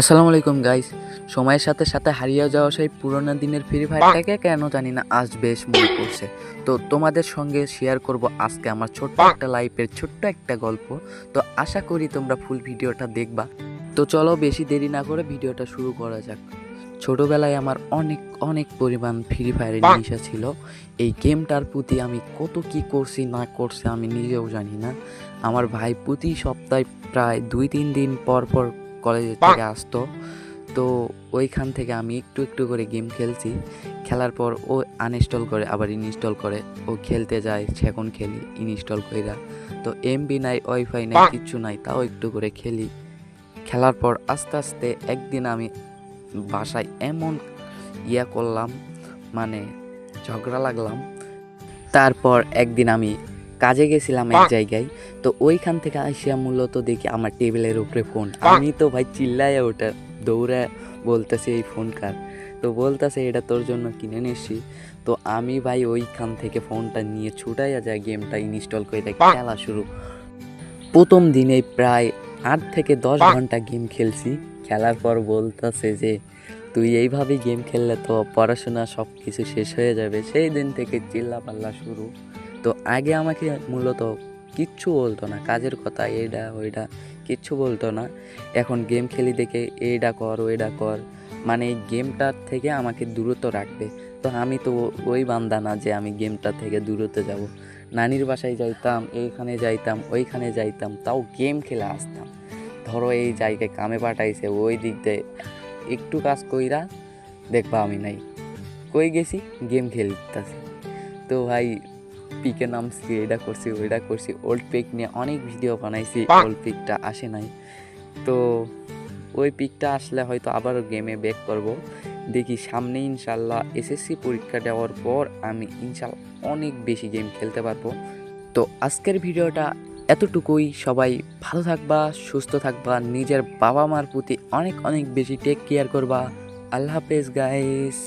আসসালামু আলাইকুম গাইস সময়ের সাথে সাথে হারিয়ে যাওয়া সেই পুরোনো দিনের ফ্রি ফায়ারটাকে কেন জানি না আজ বেশ মনে পড়ছে। তো তোমাদের সঙ্গে শেয়ার করব আজকে আমার ছোট্ট একটা লাইফের ছোট্ট একটা গল্প। তো আশা করি তোমরা ফুল ভিডিওটা দেখবা। তো চলো বেশি দেরি না করে ভিডিওটা শুরু করা যাক। ছোটবেলায় আমার অনেক অনেক পরিমাণ ফ্রি ফায়ারের নেশা ছিল। এই গেমটার প্রতি আমি কত কি করছি, না করছি আমি নিজেও জানি না। আমার ভাই প্রতি সপ্তাহে প্রায় দুই, তিন দিন পর পর কলেজ থেকে আসতো। তো ওইখান থেকে আমি একটু একটু করে গেম খেলছি। খেলার পর ও আনইনস্টল করে আবার ইনস্টল করে। ও খেলতে যায় সেখন খেলি ইনস্টল কইরা। তো এমবি নাই ওয়াইফাই নাই কিচ্ছু নাই তাও একটু করে খেলি। খেলার পর আস্তে আস্তে একদিন আমি বাসায় এমন ইয়া করলাম মানে ঝগড়া লাগলাম। তারপর একদিন আমি কাজে গেছিলাম এক জায়গায় তো ওইখান থেকে আসিয়া মূলত দেখি আমার টেবিলের উপরে ফোন। আমি তো ভাই চিল্লায় ওটা দৌড়ে বলতেছে এই ফোন কার? তো বলতেছে এটা তোর জন্য কিনে নিয়েছি। তো আমি ভাই ওইখান থেকে ফোনটা নিয়ে ছুটাইয়া যায় গেমটা ইনস্টল করে খেলা শুরু। প্রথম দিনে প্রায় আট থেকে দশ ঘণ্টা গেম খেলছি। খেলার পর বলতেছে যে তুই এইভাবেই গেম খেললে তো পড়াশোনা সব কিছু শেষ হয়ে যাবে। সেই দিন থেকে চিল্লা পাল্লা শুরু। তো আগে আমাকে মূলত কিচ্ছু বলতো না, কাজের কথা এইটা ওইটা কিচ্ছু বলতো না। এখন গেম খেলি দেখে এইটা কর ওইটা কর মানে এই গেমটার থেকে আমাকে দূরত্ব রাখবে। তো আমি তো ওই বান্দা না যে আমি গেমটা থেকে দূরত্ব যাব। নানির বাসায় যাইতাম, এইখানে যাইতাম, ওইখানে যাইতাম, তাও গেম খেলে আসতাম। ধরো এই জায়গায় কামে পাঠাইছে, ওই দিক দিয়ে একটু কাজ কইরা দেখবা আমি নাই। কই গেছি? গেম খেলতেছি। তো ভাই পিকে নামছি এটা করছি ওইটা করছি ওল্ড পিক নিয়ে অনেক ভিডিও বানাইছি ওল্ড পিকটা আসে নাই। তো ওই পিকটা আসলে হয়তো আবারও গেমে ব্যাক করব। দেখি সামনে ইনশাল্লাহ এসএসসি পরীক্ষা দেওয়ার পর আমি ইনশাল্লাহ অনেক বেশি গেম খেলতে পারব। তো আজকের ভিডিওটা এতটুকুই। সবাই ভালো থাকবা সুস্থ থাকবা নিজের বাবা মার প্রতি অনেক অনেক বেশি টেক কেয়ার করবা। আল্লাহ হাফেজ গাইস